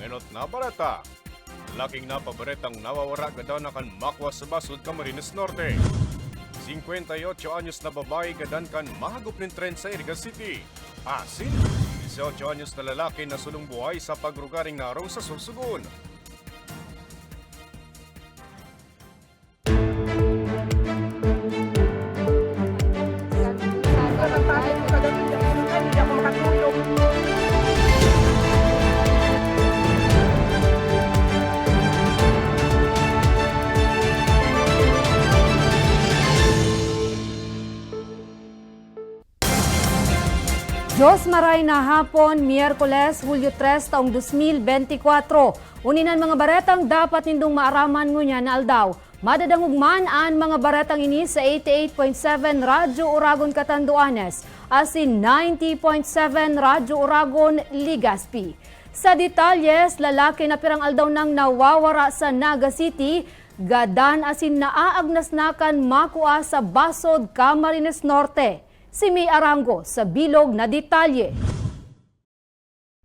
ngenot na barata. Laking napabaretang nawawara gadan kan makwa sa basod Camarines Norte. 58 anyos na babae gadan kan mahagop ng tren sa Irigas City. Asin, 18 anyos na lalaki na sulong buhay sa pagrugaring narong sa Sursugun. Diyos maray na hapon, Miyerkules, Hulyo 3, taong 2024. Uninan mga baretang dapat nindong maaraman ngunya na aldaw. Madadangugman an mga baretang ini sa 88.7 Radyo Uragon Catanduanes, asin 90.7 Radyo Uragon Ligaspi. Sa detalyes, lalaki na pirang aldaw nang nawawara sa Naga City, gadan asin naaagnas nakan makua sa Basod, Camarines Norte. Si May Arango sa bilog na detalye.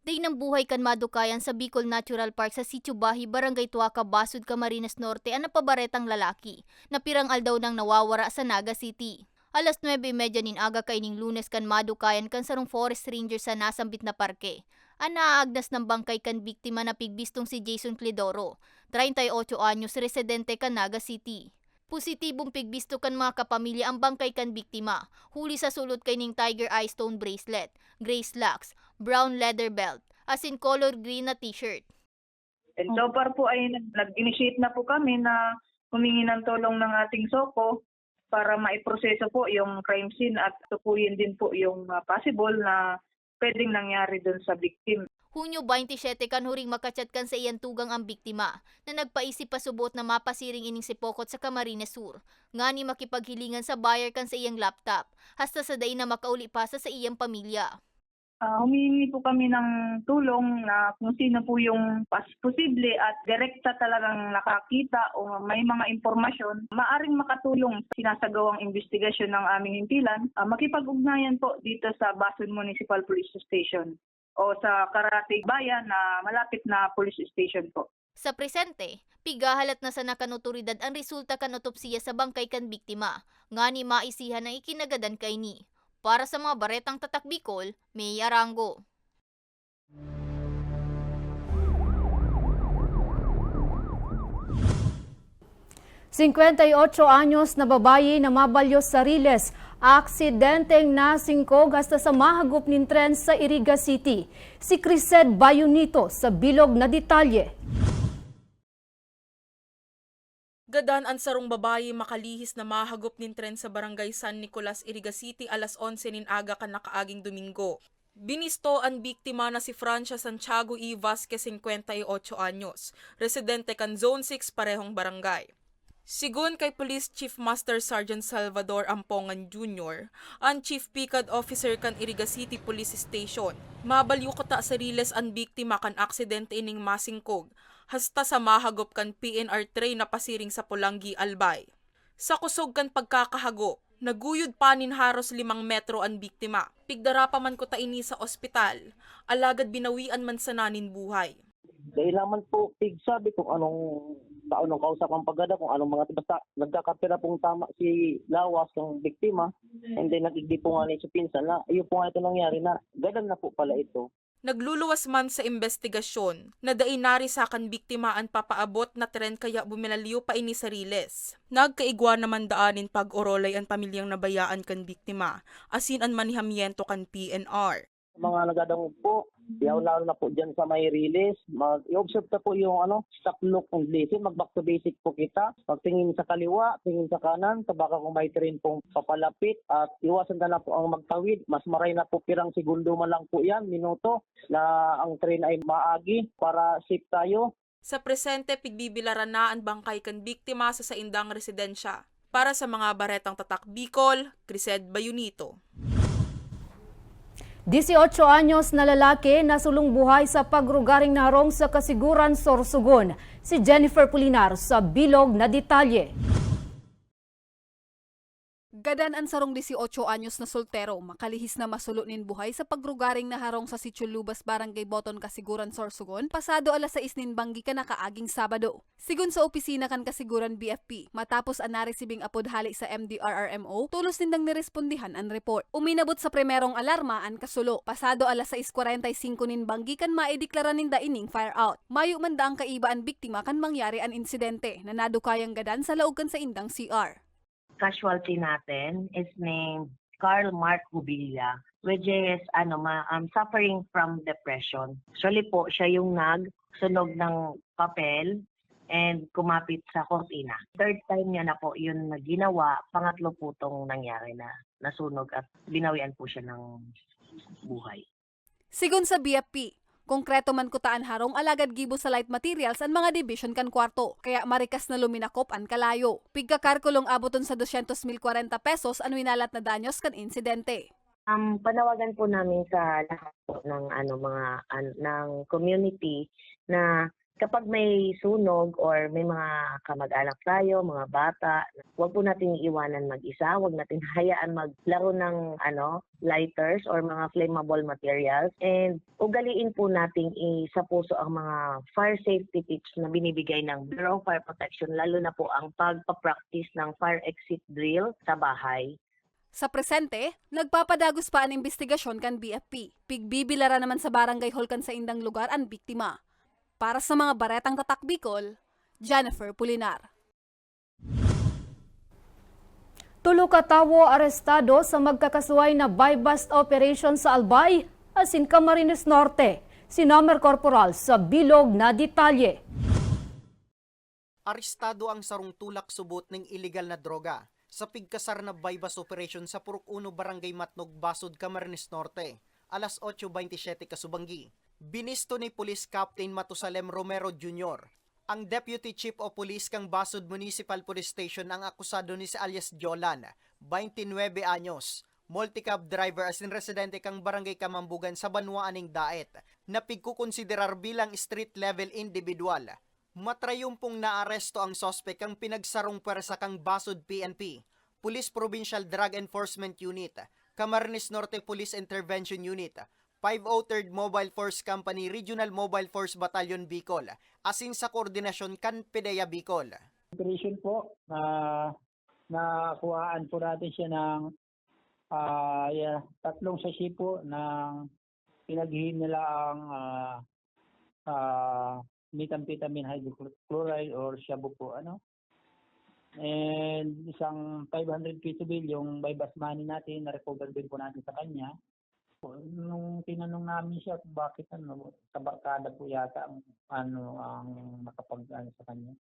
Day ng buhay kan madukayan sa Bicol Natural Park sa Sitio Bahi, Barangay Tuaca, Basud, Camarines Norte ang napabaretang lalaki na pirang aldaw nang nawawara sa Naga City. Alas 9.30 nin aga kaining lunes kan madukayan kan sarong forest ranger sa nasambit na parke. Ang naaagnas ng bangkay kan biktima na pigbistong si Jason Clidoro, 38 anyos residente kan Naga City. Positibong pigbisto kan mga kapamilya ang bangkay kan biktima. Huli sa sulot kay ning tiger eye stone bracelet, gray slacks, brown leather belt, as in color green na t-shirt. And so far po ay nag- nag-initiate na po kami na humingi ng tulong ng ating SOCO para maiproseso po yung crime scene at tukuyin din po yung uh, possible na pwedeng nangyari doon sa victim. Hunyo 27 kan huring sa iyan tugang ang biktima na nagpaisip pa subot na mapasiring ining sipokot sa Camarines Sur. Nga ni makipaghilingan sa buyer kan sa iyang laptop hasta sa day na makauli pa sa sa iyang pamilya. Ah, humingi po kami ng tulong na kung sino po yung pas posible at direkta talagang nakakita o may mga impormasyon, maaring makatulong sa sinasagawang investigasyon ng aming himpilan, ah, makipag-ugnayan po dito sa Bason Municipal Police Station o sa Karatig Bayan na malapit na police station po. Sa presente, pigahalat na sa nakanuturidad ang resulta kan otopsiya sa bangkay kan biktima, nga ni maisihan ang ikinagadan kay ni. Para sa mga baretang tatak Bicol, May Arango. – 58 anyos na babae na mabalyos sa Riles, aksidenteng nasingkog hasta sa mahagop nin tren sa Iriga City. Si Crised Bayonito sa bilog na detalye. Gadan ang sarong babae makalihis na mahagop nin tren sa barangay San Nicolas, Iriga City alas 11 nin aga kan nakaaging Domingo. Binisto ang biktima na si Francia Santiago E. Vasquez, 58 anyos, residente kan Zone 6 parehong barangay. Sigun kay Police Chief Master Sergeant Salvador Ampongan Jr., ang Chief Picad Officer kan Iriga City Police Station, mabalyo kata sa riles ang biktima kan aksidente ining masingkog, hasta sa mahagop kan PNR train na pasiring sa Pulangi, Albay. Sa kusog kan pagkakahagop, naguyod panin haros limang metro ang biktima. Pigdara pa man ko ta ini sa ospital, alagad binawian man sa nanin buhay. Dahil naman po, tig sabi kung anong taon ng kausap ang pagada, kung anong mga basta nagkakapira pong tama si Lawas, yung biktima, and then nagigdi po nga ni si Pinsan na, ayun po nga ito nangyari na, gadan na po pala ito. Nagluluwas man sa investigasyon na dainari sa kan biktima ang papaabot na tren kaya bumilalyo pa ini sa riles. Nagkaigwa naman daanin pag-orolay ang pamilyang nabayaan kan biktima, asin ang manihamiento kan PNR. Mga nagadangog po, yaw lalo na po dyan sa may release, mag i-observe na po yung ano, stop look and listen, mag back to basic po kita, pagtingin sa kaliwa, tingin sa kanan, baka kung may train pong papalapit, at iwasan na lang po ang magtawid, mas maray na po pirang segundo man lang po yan, minuto, na ang train ay maagi para safe tayo. Sa presente, pigbibilaran na ang bangkay kan biktima sa saindang residensya. Para sa mga baretang tatak Bicol, Crised Bayunito. 18 anyos na lalaki na sulong buhay sa pagrugaring narong sa Kasiguran, Sorsogon. Si Jennifer Pulinar sa bilog na detalye. Gadan ang sarong 18 anyos na soltero, makalihis na masulo nin buhay sa pagrugaring na harong sa Sitio Lubas Barangay Boton Kasiguran Sorsogon, pasado alas 6 nin banggi ka na kaaging Sabado. Sigun sa opisina kan Kasiguran BFP, matapos ang naresibing apod hali sa MDRRMO, tulos nindang nirespondihan ang report. Uminabot sa primerong alarma ang kasulo, pasado alas 6.45 nin banggi kan maideklara ninda ining fire out. Mayo man da ang kaiba ang biktima kan mangyari ang insidente na nadukayang gadan sa laogan sa indang CR. Casualty natin is named Carl Mark Hubilla, which is ano ma um, suffering from depression. Actually po, siya yung nagsunog ng papel and kumapit sa kortina. Third time niya na po yun na ginawa, pangatlo po tong nangyari na nasunog at binawian po siya ng buhay. Sigun sa BFP, konkreto man kutaan harong alagad gibo sa light materials ang mga division kan kwarto, kaya marikas na luminakop an kalayo. Pigkakarkulong abuton sa 200,040 pesos ang winalat na danyos kan insidente. Um, panawagan po namin sa lahat po ng ano mga an- ng community na kapag may sunog or may mga kamag-anak tayo, mga bata, huwag po natin iiwanan mag-isa, huwag natin hayaan maglaro ng ano, lighters or mga flammable materials and ugaliin po nating isa puso ang mga fire safety tips na binibigay ng Bureau of Fire Protection lalo na po ang pagpa-practice ng fire exit drill sa bahay. Sa presente, nagpapadagos pa ang investigasyon kan BFP. Pigbibilara naman sa barangay hall kan sa indang lugar ang biktima. Para sa mga baretang tatak Bicol, Jennifer Pulinar. Tulo ka tawo arestado sa magkakasuway na buy-bust operation sa Albay, asin Camarines Norte. Si Nomer Corporal sa bilog na detalye. Arestado ang sarong tulak subot ng illegal na droga sa pigkasar na buy-bust operation sa Purok 1 Barangay Matnog, Basod, Camarines Norte, alas 8.27 kasubanggi. Binisto ni Police Captain Matusalem Romero Jr. Ang Deputy Chief of Police kang Basod Municipal Police Station ang akusado ni si alias Jolan, 29 anyos, multi-cab driver as in residente kang barangay Kamambugan sa Banwaaning Daet, na pigkukonsiderar bilang street level individual. Matrayumpong naaresto ang sospek ang pinagsarong pwersa kang Basod PNP, Police Provincial Drug Enforcement Unit, Camarines Norte Police Intervention Unit, 503rd Mobile Force Company Regional Mobile Force Battalion Bicol, asin sa koordinasyon kan PDEA Bicol. operation po na nakuhaan po natin siya ng ah, yeah, tatlong sachet po ng pinaghihin nila ang ah, ah, methamphetamine hydrochloride or shabu po ano? And isang 500 peso bill yung by bus money natin na recover din po natin sa kanya po, nung tinanong namin siya kung bakit ano sa barkada po yata ang ano ang nakapag ano sa kanya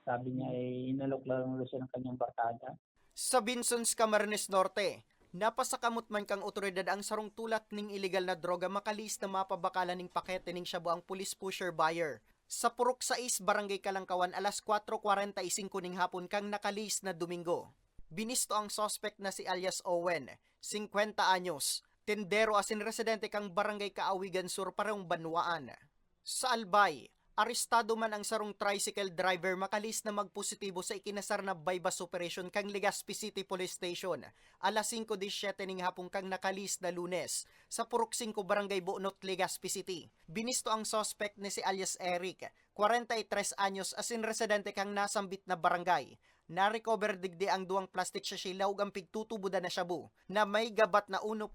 sabi niya eh inalok lang siya ng kanyang barkada Sa Binsons, Camarines Norte, napasakamot man kang otoridad ang sarong tulak ning illegal na droga makalis na mapabakalan ning pakete ning shabu ang police pusher buyer. Sa Purok 6, Barangay Kalangkawan, alas 4.45 ning hapon kang nakalis na Domingo. Binisto ang suspect na si alias Owen, 50 anyos, tendero asin residente kang Barangay Kaawigan Sur, parehong Banwaan. Sa Albay, arestado man ang sarong tricycle driver makalis na magpositibo sa ikinasar na bypass operation kang Legazpi City Police Station. Alas 5.17 ning hapong kang nakalis na lunes sa Purok 5 Barangay Buonot, Legazpi City. Binisto ang suspect ni si alias Eric, 43 anyos asin residente kang nasambit na barangay. Na-recover digdi ang duwang plastic sachet laug ang pigtutubuda na shabu na may gabat na 1.8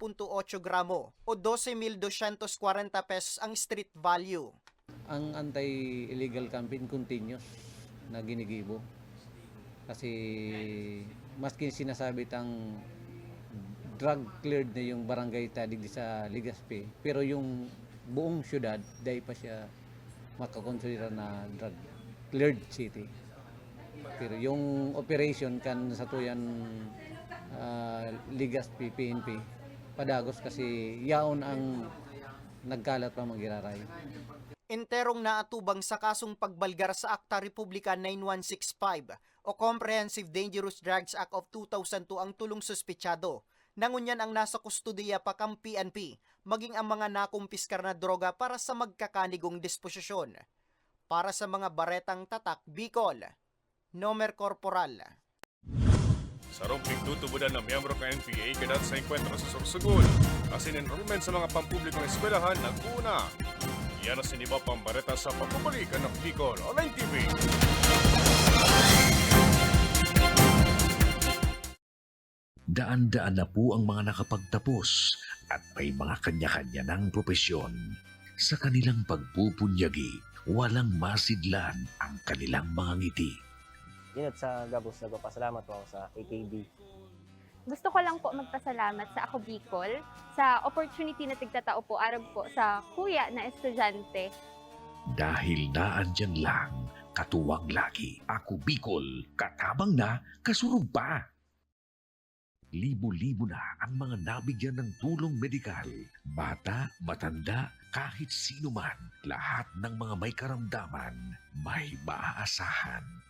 gramo o 12,240 pesos ang street value. ang anti-illegal campaign continuous na ginigibo. Kasi maski sinasabi tang drug cleared na yung barangay tadig di sa Legazpi, pero yung buong syudad, dahil pa siya makakonsidera na drug cleared city. Pero yung operation kan sa tuyan uh, Legazpi PNP, padagos kasi yaon ang nagkalat pa magiraray. enterong naatubang sa kasong pagbalgar sa Akta Republika 9165 o Comprehensive Dangerous Drugs Act of 2002 ang tulong suspetsado. Nangunyan ang nasa kustudiya pa kang PNP, maging ang mga nakumpiskar na droga para sa magkakanigong disposisyon. Para sa mga baretang tatak, Bicol, Nomer Corporal. Sa rumping tutubudan ng miyembro ng NPA kadat sa enkwentro sa Sorsogon. Kasi enrollment sa mga pampublikong eskwelahan naguna. Yan ang siniba pambareta sa pagpapalikan ng Bicol Online TV. Daan-daan na po ang mga nakapagtapos at may mga kanya-kanya ng propesyon. Sa kanilang pagpupunyagi, walang masidlan ang kanilang mga ngiti. Yun at sa Gabos, nagpapasalamat po ako sa AKB. Gusto ko lang po magpasalamat sa Ako Bicol sa opportunity na tigtatao po arab po sa kuya na estudyante. Dahil naandyan lang, katuwang lagi, ako Bicol, katabang na, kasurog pa. Libo-libo na ang mga nabigyan ng tulong medikal. Bata, matanda, kahit sino man, lahat ng mga may karamdaman, may maaasahan.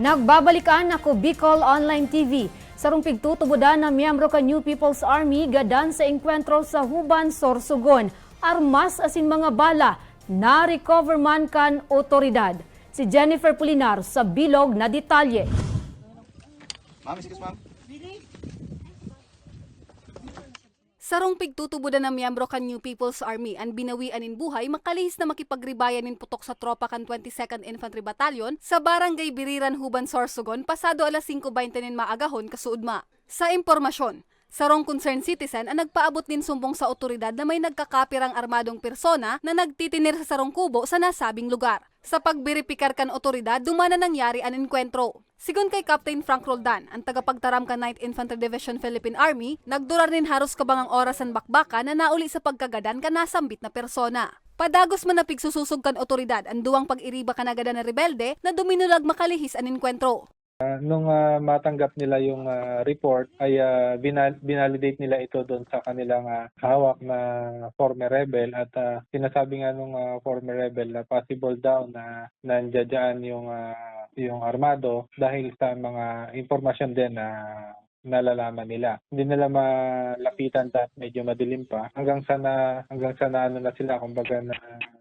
Nagbabalikan ako Bicol Online TV. Sa rumpig tutubudan na miyembro ka New People's Army gadan sa engkwentro sa Huban, Sorsogon. Armas asin mga bala na recover man kan otoridad. Si Jennifer Pulinar sa bilog na detalye. Ma'am, excuse ma'am. Sarong pigtutubudan ng miyembro kan New People's Army ang binawian in buhay makalihis na makipagribayan in putok sa tropa kan 22nd Infantry Battalion sa Barangay Biriran, Huban, Sorsogon pasado alas 5.20 nin maagahon kasuudma. Sa impormasyon, sarong concerned citizen ang nagpaabot din sumbong sa otoridad na may nagkakapirang armadong persona na nagtitinir sa sarong kubo sa nasabing lugar. Sa pagbiripikar kan otoridad, dumana nangyari ang enkwentro. Sigon kay Captain Frank Roldan, ang tagapagtaram ka 9th Infantry Division Philippine Army, nagdurar nin haros kabangang orasan bakbaka na nauli sa pagkagadan ka nasambit na persona. Padagos man na pigsususog kan otoridad ang duwang pag-iriba kanagadan na rebelde na duminulag makalihis ang enkwentro. Nung ah, matanggap nila yung ah, report ay ah, binal- binalidate nila ito doon sa kanilang ah, hawak na former rebel at ah, sinasabi nga nung ah, former rebel na possible daw na nandiyan yung ah, yung armado dahil sa mga impormasyon din na nalalaman nila. Hindi nila malapitan dahil medyo madilim pa hanggang sa na hanggang sa na ano na sila kumbaga na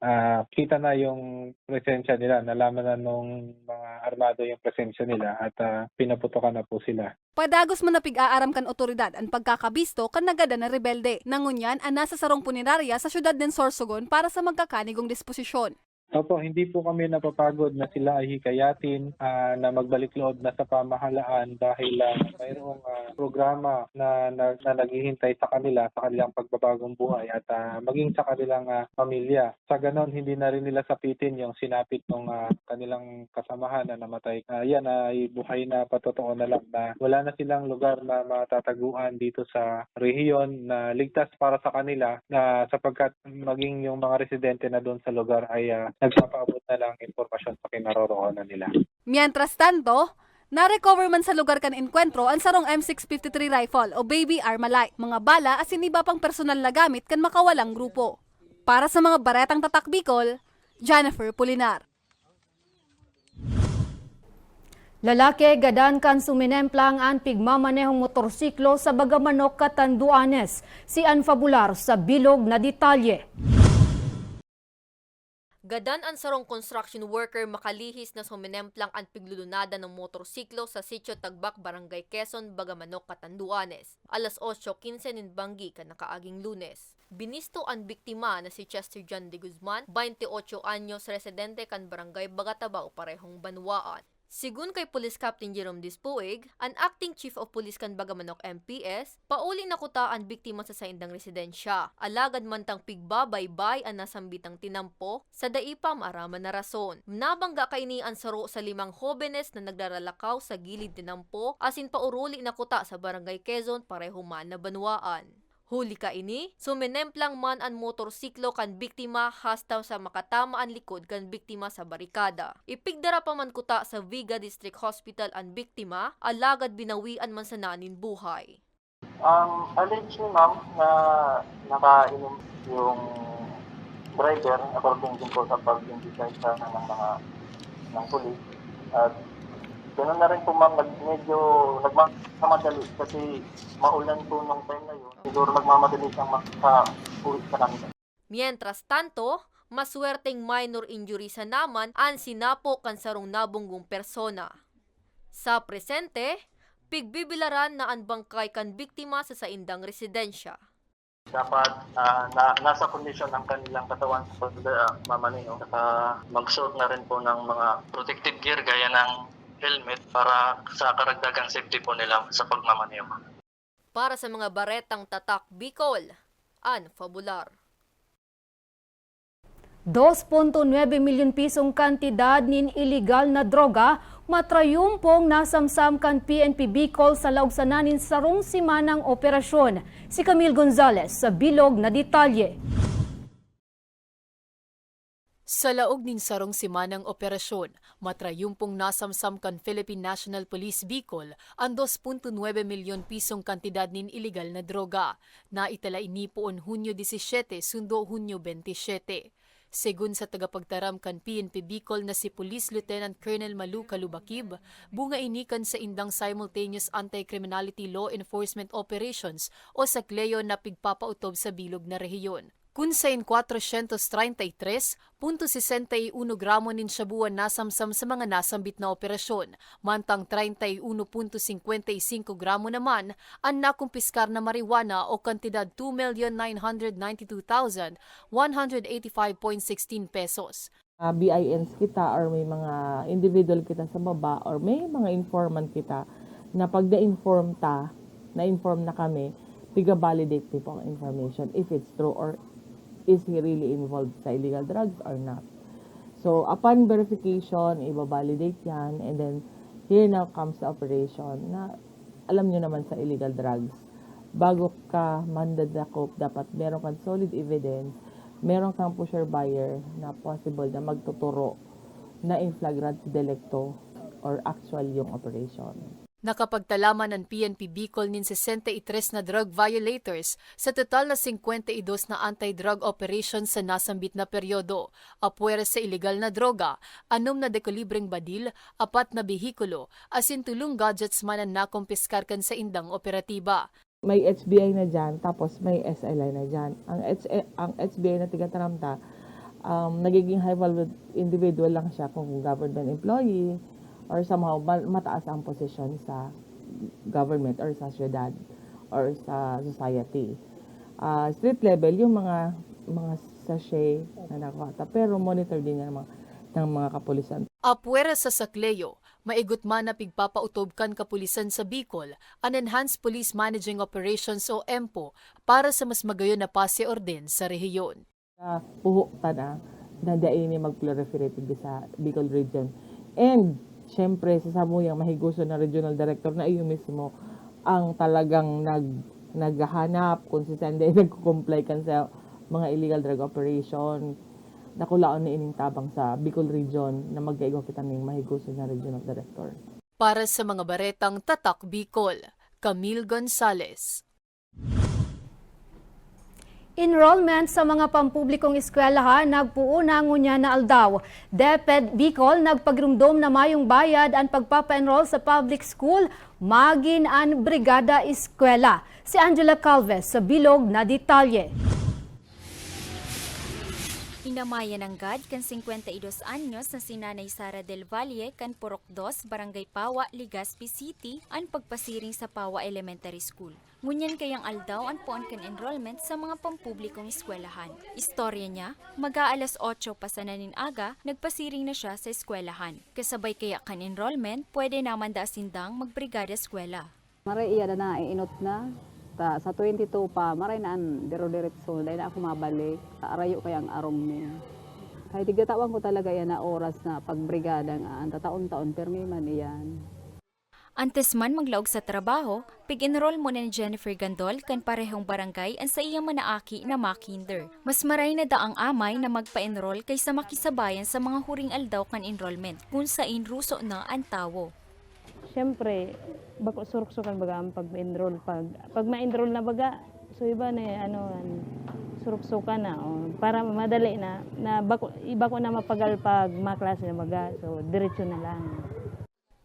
ah, kita na yung presensya nila, nalaman na nung mga armado yung presensya nila at ah, pinaputokan na po sila. Padagos man na pig-aaram kan otoridad ang pagkakabisto kan nagada na rebelde. Nangunyan ang nasa sarong punerarya sa syudad ng Sorsogon para sa magkakanigong disposisyon. Opo, hindi po kami napapagod na sila ay hikayatin ah, na magbalik loob na sa pamahalaan dahil ah, mayroong ah, programa na, na, na naghihintay sa kanila sa kanilang pagbabagong buhay at ah, maging sa kanilang ah, pamilya. Sa ganon, hindi na rin nila sapitin yung sinapit ng ah, kanilang kasamahan na namatay. Ah, yan ay buhay na patotoo na lang na wala na silang lugar na matataguan dito sa rehiyon na ligtas para sa kanila na sapagkat maging yung mga residente na doon sa lugar ay ah, nagpapaabot na lang impormasyon sa kinaroroonan nila. Mientras tanto, na-recover man sa lugar kan enkwentro ang sarong M653 rifle o baby Armalite, mga bala asin iba pang personal na gamit kan makawalang grupo. Para sa mga baretang tatak Bicol, Jennifer Pulinar. Lalaki gadan kan suminemplang an pigmamanehong motorsiklo sa Bagamanok, Catanduanes. Si Anfabular sa bilog na detalye. Gadan ang sarong construction worker makalihis na suminemplang ang piglulunada ng motorsiklo sa Sitio Tagbak, Barangay Quezon, Bagamanok, Catanduanes. Alas 8.15 nin banggi ka nakaaging lunes. Binisto ang biktima na si Chester John de Guzman, 28 anyos, residente kan Barangay Bagatabao, parehong Banwaan. Sigun kay Police Captain Jerome Dispuig, ang Acting Chief of Police kan Bagamanok MPS, pauli na kuta ang biktima sa saindang residensya. Alagad man tang pigbabaybay ang nasambitang tinampo sa daipa maaraman na rason. Nabangga kay ni ang saro sa limang hobenes na nagdaralakaw sa gilid tinampo asin pauruli na kuta sa Barangay Quezon pareho man na banwaan. Huli ka ini, suminemplang man ang motorsiklo kan biktima hasta sa makatama ang likod kan biktima sa barikada. Ipigdara pa man kuta sa Viga District Hospital ang biktima, alagad binawian man sa nanin buhay. Ang alleged ni ma'am na nakainom yung driver according din po sa pag-indicate ng mga ng pulis at ganoon na rin po ma'am nag, medyo nagmamadali kasi maulan po nung time na yun siguro nagmamadali siyang sa uwi sa namin Mientras tanto, maswerteng minor injury sa naman ang sinapo kan sarong nabunggong persona. Sa presente, pigbibilaran na ang bangkay kan biktima sa saindang residensya. dapat ah, na, nasa kondisyon ng kanilang katawan sa pagmamaneho. Saka magsuot na rin po ng mga protective gear gaya ng helmet para sa karagdagang safety po nila sa pagmamaneho. Para sa mga baretang tatak Bicol, an fabular. 2.9 milyon pisong kantidad nin iligal na droga matrayumpong nasamsam kan PNP Bicol sa laugsanan sarong simanang operasyon. Si Camille Gonzalez sa bilog na detalye. Sa laog nin sarong simanang operasyon, matrayumpong nasamsam kan Philippine National Police Bicol ang 2.9 milyon pisong kantidad nin iligal na droga na itala inipoon Hunyo 17 sundo Hunyo 27. Segun sa tagapagtaram kan PNP Bicol na si Police Lieutenant Colonel Malu Kalubakib, bunga inikan sa indang simultaneous anti-criminality law enforcement operations o sa KLEO na pigpapautob sa bilog na rehiyon. Kung sa in 433.61 gramo nin shabuan nasamsam sa mga nasambit na operasyon, mantang 31.55 gramo naman ang nakumpiskar na marijuana o kantidad 2,992,185.16 pesos. uh, BINs kita or may mga individual kita sa baba or may mga informant kita na pag na-inform ta, na-inform na kami, tiga-validate po ang information if it's true or is he really involved sa illegal drugs or not. So, upon verification, iba-validate yan and then here now comes the operation na alam nyo naman sa illegal drugs. Bago ka mandadakop, dapat meron kang solid evidence meron kang pusher buyer na possible na magtuturo na in flagrant delicto or actual yung operation. Nakapagtalaman ng PNP Bicol nin 63 na drug violators sa total na 52 na anti-drug operations sa nasambit na peryodo. Apwera sa ilegal na droga, anom na dekalibreng badil, apat na behikulo, asin tulong gadgets man ang nakumpiskarkan sa indang operatiba. May HBI na dyan, tapos may SLI na dyan. Ang, H- ang HBI na tigataramta, um, nagiging high value individual lang siya kung government employee or somehow ma- mataas ang position sa government or sa syudad or sa society. Uh, street level, yung mga mga sachet na nakuha. Pero monitor din yan ng mga, ng mga kapulisan. Apwera sa Sakleyo, maigot man na pigpapautob kan kapulisan sa Bicol, an Enhanced Police Managing Operations o EMPO para sa mas magayon na pase orden sa rehiyon. Uh, puhok ta na na daini mag-proliferate sa Bicol region. And syempre sa samuyang mahiguso na regional director na iyo mismo ang talagang nag naghahanap kung si Sanday nagko-comply kan sa mga illegal drug operation nakulaon ni ining tabang sa Bicol region na magkaigo kita ning mahiguso na regional director. Para sa mga baretang Tatak Bicol, Camille Gonzalez. Enrollment sa mga pampublikong eskwelahan nagpuuna ngunya na aldaw. DepEd Bicol nagpagrumdom na mayong bayad ang pagpapa-enroll sa public school magin ang Brigada Eskwela. Si Angela Calves sa bilog na detalye. Inamayan ng GAD kan 52 anyos na si Nanay Sara Del Valle kan Purok 2, Barangay Pawa, Legazpi City ang pagpasiring sa Pawa Elementary School. Ngunyan kayang aldaw ang puon kan enrollment sa mga pampublikong eskwelahan. Istorya niya, mag-aalas 8 pa sa nanin aga, nagpasiring na siya sa eskwelahan. Kasabay kaya kan enrollment, pwede naman da sindang magbrigada eskwela. Maray iya na iinot na. Ta, sa 22 pa, maray na an diro-diretso. Dahil na ako mabalik. Sa arayo kayang arong niya. Ay, tigatawan ko talaga yan na oras na pagbrigada nga. Ang tataon-taon, permi man iyan. Antes man maglaog sa trabaho, pig-enroll mo ni Jennifer Gandol kan parehong barangay ang sa iyang manaaki na makinder. Mas maray na daang amay na magpa-enroll kaysa makisabayan sa mga huring aldaw kan enrollment kung sa ruso na ang tawo. Siyempre, bako suruksukan baga ang pag-enroll. Pag, pag ma-enroll na baga, so iba na eh, ano, an- suruksukan na. O, para madali na, na bako, iba ko na mapagal pag maklase na baga. So, diretso na lang.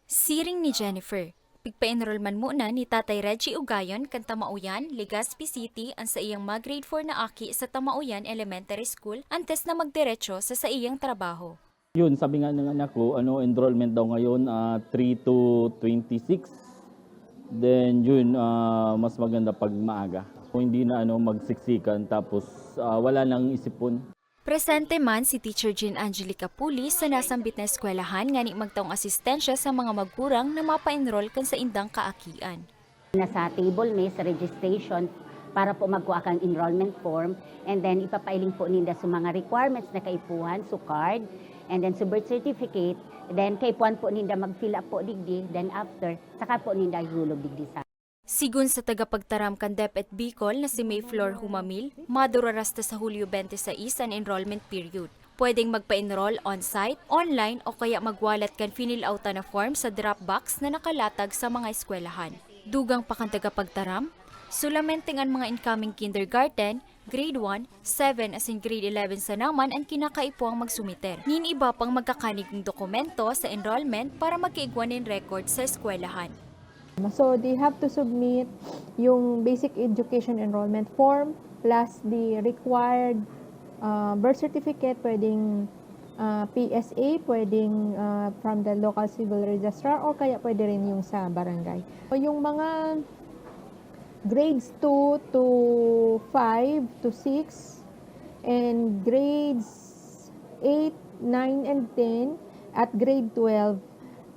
Siring ni Jennifer. Pigpa-enroll man muna ni Tatay Reggie Ugayon kan Tamauyan, Legazpi City ang sa iyang mag-grade 4 na aki sa Tamauyan Elementary School antes na magdiretso sa sa iyang trabaho. Yun, sabi nga ng anak ko, ano, enrollment daw ngayon, ah, 3 to 26. Then yun, ah, mas maganda pag maaga. Kung hindi na ano, magsiksikan tapos ah, wala nang isipon. Presente man si Teacher Jean Angelica Pulis sa nasambit na eskwelahan nga ni magtaong asistensya sa mga magkurang na mapa-enroll kan sa indang kaakian. Nasa table may sa registration para po magkuha kang enrollment form and then ipapailing po ninda sa mga requirements na kaipuhan, so card, and then sa birth certificate, then kaipuhan po ninda mag-fill up po digdi, then after, saka po ninda hulog digdi sa Sigun sa tagapagtaram kan DepEd Bicol na si Mayflor Humamil, madurarasta sa Hulyo 26 ang enrollment period. Pwedeng magpa-enroll on-site, online o kaya magwalat kan finil out na form sa Dropbox na nakalatag sa mga eskwelahan. Dugang pa kan tagapagtaram, sulamenting ang mga incoming kindergarten, grade 1, 7 as in grade 11 sa naman ang kinakaipuang magsumiter. Nin iba pang magkakanigong dokumento sa enrollment para magkaigwanin record sa eskwelahan. So they have to submit yung basic education enrollment form plus the required uh, birth certificate, pwedeng uh, PSA, pwedeng uh, from the local civil registrar or kaya pwede rin yung sa barangay. O yung mga grades 2 to 5 to 6 and grades 8, 9, and 10 at grade 12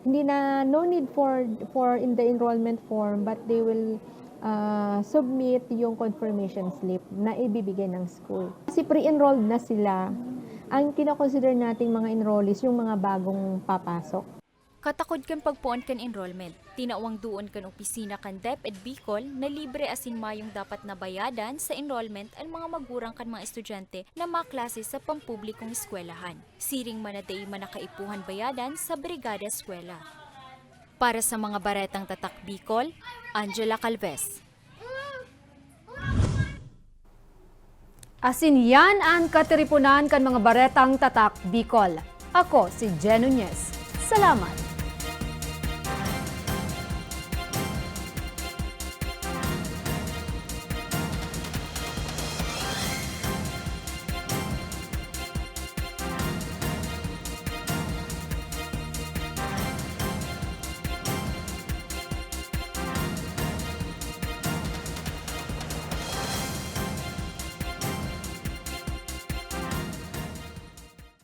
hindi na no need for for in the enrollment form but they will uh, submit yung confirmation slip na ibibigay ng school. Kasi pre-enrolled na sila. Ang kinoconsider nating mga enrollees yung mga bagong papasok. Katakod kan pagpuan kan enrollment, tinawang duon kan opisina kan DepEd Bicol na libre asin mayong dapat nabayadan sa enrollment ang mga magurang kan mga estudyante na maklase sa pampublikong eskwelahan. Siring manaday manakaipuhan bayadan sa Brigada Eskwela. Para sa mga baretang tatak Bicol, Angela Calves. Asin yan ang katiripunan kan mga baretang tatak Bicol. Ako si Jen Nunez. Salamat!